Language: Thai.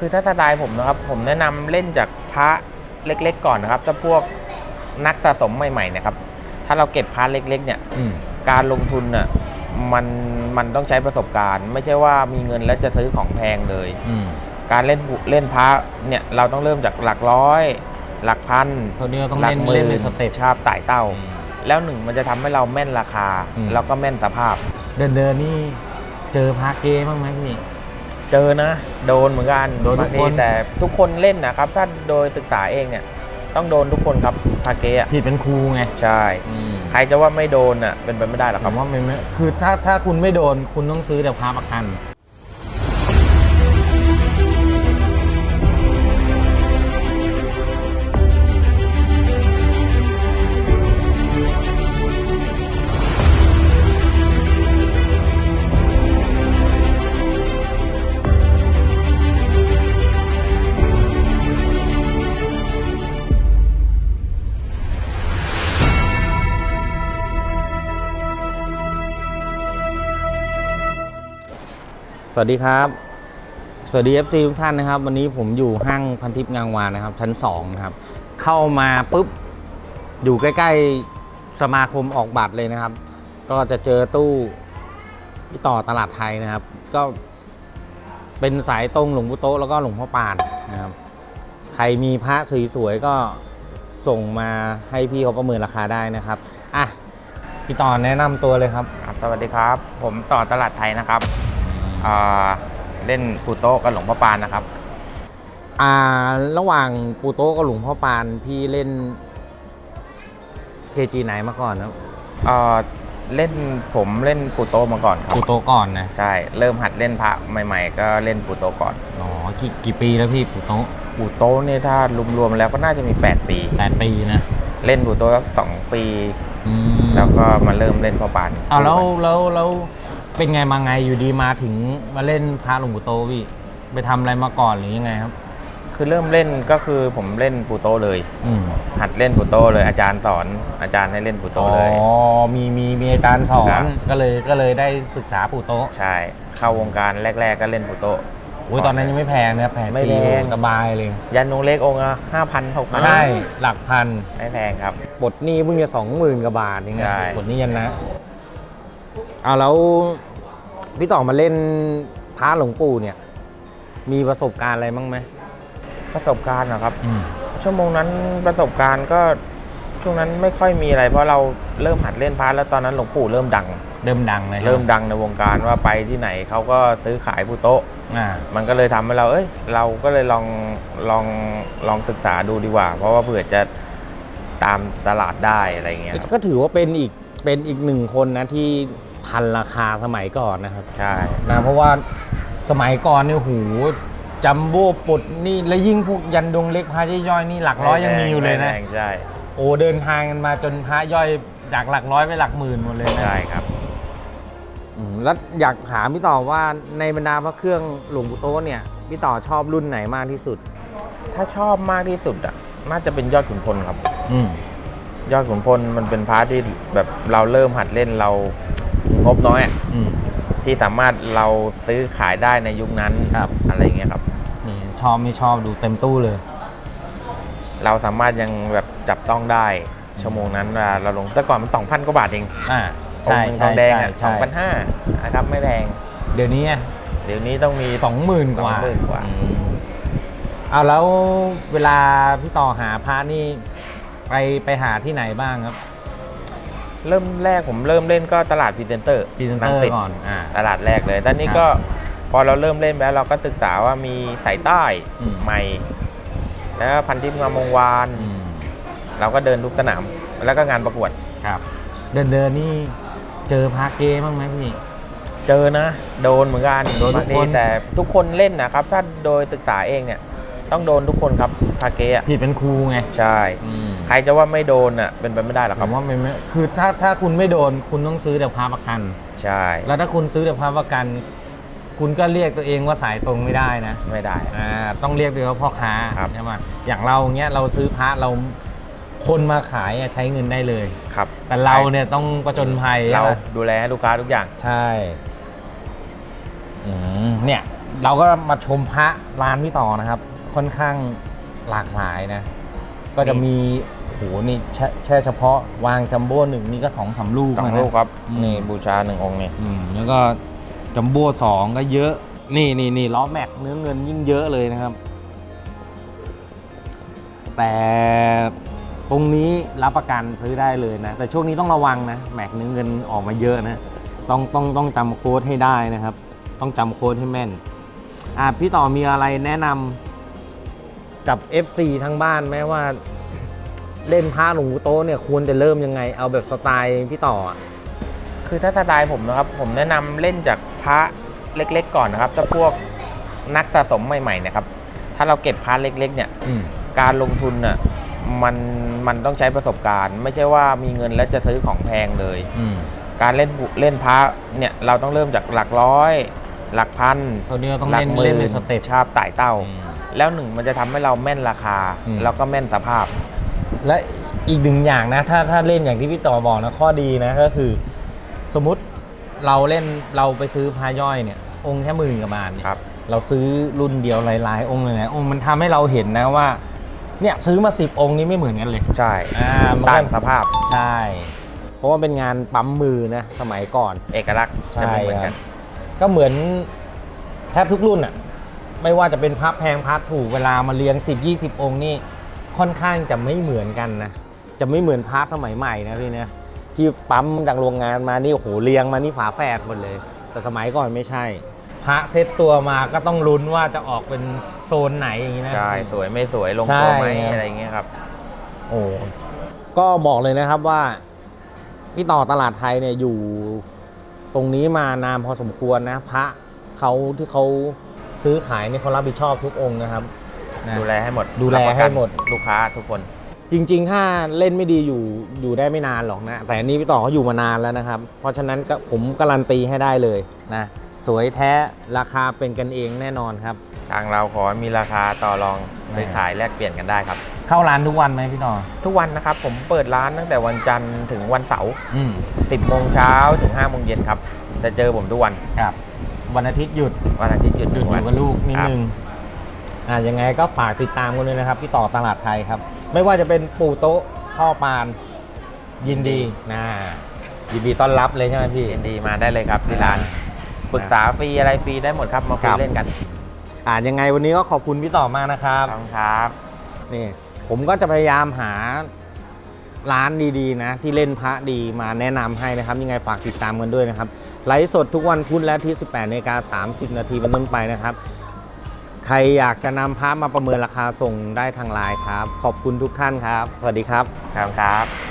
คือถ้าสไตล์ผมนะครับ ผมแนะนำเล่นจากพระเล็กๆ ก่อนนะครับถ้าพวกนักสะสมใหม่ๆนะครับ ถ้าเราเก็บพระเล็ก ๆ เนี่ยอืมการลงทุนน่ะมันมันต้องใช้ประสบการณ์ ไม่ใช่ว่ามีเงินแล้วจะซื้อของแพงเลยอืมการเล่นบุเล่นพระเนี่ยเราต้องเริ่มจากหลักร้อย หลักพันพวกนี้เราต้องหลัเล่นหมื่เล่นเป็นสเต็ปชาบไต่เต้า แล้วหนึ่งมันจะทำให้เราแม่นราคาอืมแล้วก็แม่นสภาพ เดินเดินๆนี่เจอพระเกบ้างไหมพี่ เจอนะ โดนเหมือนกันโดนทุกบางทีคนแต่ทุกคนเล่นนะครับ ถ้าโดยศึกษาเองเนี่ย ต้องโดนทุกคนครับพาเกะผิดเป็นครูไงใช่ ใครจะว่าไม่โดนอะเป็นไปไม่ได้หรอกผครับมว่าไม่ไม่คือถ้าถ้าคุณไม่โดนคุณต้องซื้อแต่พระประกัน วัสดีครับ สวัสดี FC ทุกท่านนะครับ วันนี้ผมอยู่ห้างพันทิพย์งางวานนะครับ ชั้น2นะครับ เข้ามาปุ๊บ อยู่ใกล้ ๆ สมาคมออกบัตรเลยนะครับ ก็จะเจอตู้ต่อตลาดไทยนะครับ ก็เป็นสายตรงหลวงปู่โตแล้วก็หลวงพ่อปานนะครับ ใครมีพระสวยๆก็ส่งมาให้พี่เขาประเมินราคาได้นะครับอะพี่ต่อแนะนำตัวเลยครับ ครับสวัสดีครับ ผมต่อตลาดไทยนะครับ เล่นปูโต๊ะกับหลวงพ่อปานนะครับอ่าระหว่างปูโต้กับหลวงพ่อปานพี่เล่นเกจีไหนมาก่อนครับอ่าเล่นผมเล่นปูโต๊ะมาก่อนครับปูโต้ก่อนนะใช่เริ่มหัดเล่นพระใหม่ ๆ ก็เล่นปูโต๊ะก่อนอ๋อกี่กี่ปีแล้วพี่ปูโต้ปูโต๊ะเนี่ยถ้ารวมๆแล้วก็น่าจะมี 8 ปีแปดปีนะเล่นปูโต๊ะสักสองปีอืมแล้วก็มาเริ่มเล่นพ่อปานเอาแล้วแล้วแล้ว เป็นไงมาไงอยู่ดีมาถึงมาเล่นพระหลวงปู่โตพี่ไปทำอะไรมาก่อนหรือยังไงครับ คือเริ่มเล่นก็คือผมเล่นปูโต๊ะเลย อืมหัดเล่นปูโต๊ะเลยอาจารย์สอนอาจารย์ให้เล่นปูอ๋โต๊ะอเลย มีมีมีอาจารย์สอครันบ ก็เลยก็เลยได้ศึกษาปูโตใช่เข้าวงการแรก ๆ ก็เล่นปูโต๊ะอุ้ยตอนนั้นยังไม่แพงนะแพงไม่แพง สบายเลยยันนงเล็กองค์ละห้าพันหกพันใช่หลักพัน ไม่แพงครับบทหนี้เพิ่งจะสองหมื่นกว่าบาทเองใช่นะบทหนี้ยันนะ เอาแล้วพี่ต่อมาเล่นพระหลวงปู่เนี่ย มีประสบการณ์อะไรบ้างไหมประสบการณ์นะครับ ชั่วโมงนั้นประสบการณ์ก็ช่วงนั้นไม่ค่อยมีอะไร เพราะเราเริ่มหัดเล่นพาร์ทแล้วตอนนั้นหลวงปู่เริ่มดัง เริ่มดังเลยเริ่มดังในวงการว่าไปที่ไหนเขาก็ซื้อขายปูโต๊ะอ่ามันก็เลยทำให้เราเอ้ย เราก็เลยลองลองลองศึกษาดูดีกว่า เพราะว่าเผื่อจะตามตลาดได้อะไรอย่างเงี้ยครับก็ถือว่าเป็นอีกเป็นอีกหนึ่งคนนะที่ ทันราคาสมัยก่อนนะครับใช่นะเพราะว่าสมัยก่อนเนี่ยหูจัมโบ้ปุดนี่และยิ่งพวกยันดงเล็กพระย่อยๆนี่หลักร้อยยังมีอยู่เลยนะไม่แพงใช่โอ้เดินทางกันมาจนพระย่อยจากหลักร้อยไปหลักหมื่นหมดเลยนะใช่ครับอืมแล้วอยากถามพี่ต่อว่าในบรรดาพระเครื่องหลวงปู่โตะเนี่ยพี่ต่อชอบรุ่นไหนมากที่สุด ถ้าชอบมากที่สุดอะน่าจะเป็นยอดขุนพลครับ อืมยอดขุนพลมันเป็นพาร์ทที่แบบเราเริ่มหัดเล่นเรา งบน้อยอะอืม ที่สามารถเราซื้อขายได้ในยุคนั้นครับ อะไรอย่างเงี้ยครับ นี่ชอบไม่ชอบดูเต็มตู้เลย เราสามารถยังแบบจับต้องได้ชั่วโมงนั้นเวลาเราลงแต่ก่อนมันสองพันกว่าบาทเองอ่าองใช่ค์หนึ่งทใช่องแดงใช่อะสใช่องพันห้านะครับไม่แพงเดี๋ยวนี้เดี๋ยวนี้ต้องมี สองหมื่นกว่า20,000กว่า อืมเอาแล้วเวลาพี่ต่อหาพระนี่ไปไปหาที่ไหนบ้างครับ เริ่มแรกผมเริ่มเล่นก็ตลาดพรีเซนเตอร์พรีเซนเตอร์ก่อนอ่าตลาดแรกเลยตอนนี้ครับก็พอเราเริ่มเล่นไปแล้วเราก็ศึกษาว่ามีสายใต้อืม ใหม่ แล้วก็พันทิพย์งามวงวาน อืมเราก็เดินทุกสนาม แล้วก็งานประกวด ครับ เดินเดินนี่เจอพระเก้บ้างไหมพี่ เจอนะ โดนเหมือนกันโดนทุกบางทีคนแต่ทุกคนเล่นนะครับ ถ้าโดยศึกษาเองเนี่ย ต้องโดนทุกคนครับพาเกะผิดเป็นครูไงใช่ใครจะว่าไม่โดนอะเป็นไปไม่ได้หรอกผครับมว่าไม่ไม่คือถ้าถ้าคุณไม่โดนคุณต้องซื้อแต่พระประกัน ใช่ แล้วถ้าคุณซื้อแต่พระประกัน คุณก็เรียกตัวเองว่าสายตรงไม่ได้นะ ไม่ได้อ่าต้องเรียกตัวเองว่าพ่อค้าครับใช่ไหมอย่างเราเงี้ยเราซื้อพระเราคนมาขายอะใช้เงินได้เลยครับ แต่เราเนี่ยต้องประจนภัยเราใช่ไหมดูแลให้ลูกค้าทุกอย่างใช่อืมเนี่ยเราก็มาชมพระร้านพี่ต่อนะครับ ค่อนข้างหลากหลายนะ ก็จะมีโหนี่แช่แช่เฉพาะวางจัมโบ้หนึ่งนี่ก็สองสามลูกสองนะ ลูกครับ อืม นี่บูชาหนึ่งองค์นี่อืมแล้วก็จัมโบ้สองก็เยอะ นี่นี่นี่ล้อแม็กเนื้อเงินยิ่งเยอะเลยนะครับ แต่ตรงนี้รับประกันซื้อได้เลยนะ แต่ช่วงนี้ต้องระวังนะ แม็กเนื้อเงินออกมาเยอะนะ ต้องต้องต้องจำโค้ดให้ได้นะครับ ต้องจำโค้ดให้แม่น อะพี่ต่อมีอะไรแนะนำ กับ FC ทั้งบ้านไหมว่าเล่นพระหลวงปู่โตะเนี่ยควรจะเริ่มยังไง เอาแบบสไตล์พี่ต่ออะคือถ้าสไตล์ผมนะครับ ผมแนะนำเล่นจากพระเล็กๆ ก่อนนะครับถ้าพวกนักสะสมใหม่ๆเนะครับ ถ้าเราเก็บพระเล็ก ๆ เนี่ย อืมการลงทุนน่ะมันมันต้องใช้ประสบการณ์ ไม่ใช่ว่ามีเงินแล้วจะซื้อของแพงเลย อืมการเล่นบุเล่นพระเนี่ยเราต้องเริ่มจากหลักร้อย หลักพัน ตัวนี้เราต้องหลัเล่นหมื่เล่นเป็นสเต็ป ชาบไต่เต้า อืม แล้วหนึ่งมันจะทำให้เราแม่นราคาอืมแล้วก็แม่นสภาพ และอีกหนึ่งอย่างนะ ถ้าถ้าเล่นอย่างที่พี่ต่อบอกนะข้อดีนะก็คือ สมมติเราเล่นเราไปซื้อพาย่อยเนี่ย องค์แค่หมื่นกว่าบาทเนี่ยครับเราซื้อรุ่นเดียวหลายๆ องค์หลายๆองค์มันทำให้เราเห็นนะว่าเนี่ยซื้อมาสิบองค์นี้ไม่เหมือนกันเลย ใช่อ่ามันก็ต่างสภาพใช่ เพราะว่าเป็นงานปั๊มมือนะสมัยก่อน เอกลักษณ์จะใช่ไม่เหมือนคกัรันบก็เหมือนแทบทุกรุ่นอะ ไม่ว่าจะเป็นพับแพงพับถูกเวลามาเรียง 10 20 องค์นี่ค่อนข้างจะไม่เหมือนกันนะ จะไม่เหมือนพาร์ทสมัยใหม่นะพี่นะที่ปั๊มจากโรงงานมานี่โอ้โหเรียงมานี่ฝาแฝดหมดเลย แต่สมัยก่อนไม่ใช่ พระเซตตัวมาก็ต้องลุ้นว่าจะออกเป็นโซนไหนอย่างนี้นะ ใช่สวยไม่สวยลงใช่ตัวไหมครับอะไรอย่างเงี้ยครับ โอ้ก็บอกเลยนะครับว่า พี่ต่อตลาดไทยเนี่ยอยู่ตรงนี้มานานพอสมควรนะ พระเขาที่เขา ซื้อขายเนี่ยเขารับผิดชอบทุกองค์นะครับนะ ดูแลให้หมดดูแลรับประกันให้หมดลูกค้าทุกคน จริง ๆ ถ้าเล่นไม่ดีอยู่อยู่ได้ไม่นานหรอกนะ แต่อันนี้พี่ต่อเขาอยู่มานานแล้วนะครับ เพราะฉะนั้นก็ผมการันตีให้ได้เลยนะ สวยแท้ราคาเป็นกันเองแน่นอนครับ ทางเราขอมีราคาต่อรองแน่ซื้อขายแลกเปลี่ยนกันได้ครับ เข้าร้านทุกวันไหมพี่ต่อทุกวันนะครับผมเปิดร้านตั้งแต่วันจันทร์ถึงวันเสาร์อืม10โมงเช้าถึง5โมงเย็นครับ จะเจอผมทุกวัน ครับ วันอาทิตย์หยุดวันอาทิตย์หยุดหยุดงอวันยู่กับลูกนิดครับนึงอ่ายังไงก็ฝากติดตามกันด้วยนะครับพี่ต่อตลาดไทยครับ ไม่ว่าจะเป็นปู่โต๊ะพ่อปานยินดีนะยินดีต้อนรับเลยใช่ไหมพี่ยินดีมาได้เลยครับที่ร้านอ่าปรึกษาฟรีอะไรฟรีได้หมดครับมาคุครัยบเล่นกัน อ่ายังไงวันนี้ก็ขอบคุณพี่ต่อมากนะครับขอบคุณครับนี่ผมก็จะพยายามหาร้านดีๆนะ ที่เล่นพระดีมาแนะนำให้นะครับ ยังไงฝากติดตามกันด้วยนะครับ ไลฟ์สดทุกวันพุธและที่ 18นาฬิกา30 นาทีเป็นต้นไปนะครับ ใครอยากจะนำพระมาประเมินราคาส่งได้ทางไลน์ครับ ขอบคุณทุกท่านครับ สวัสดีครับ ครับครับ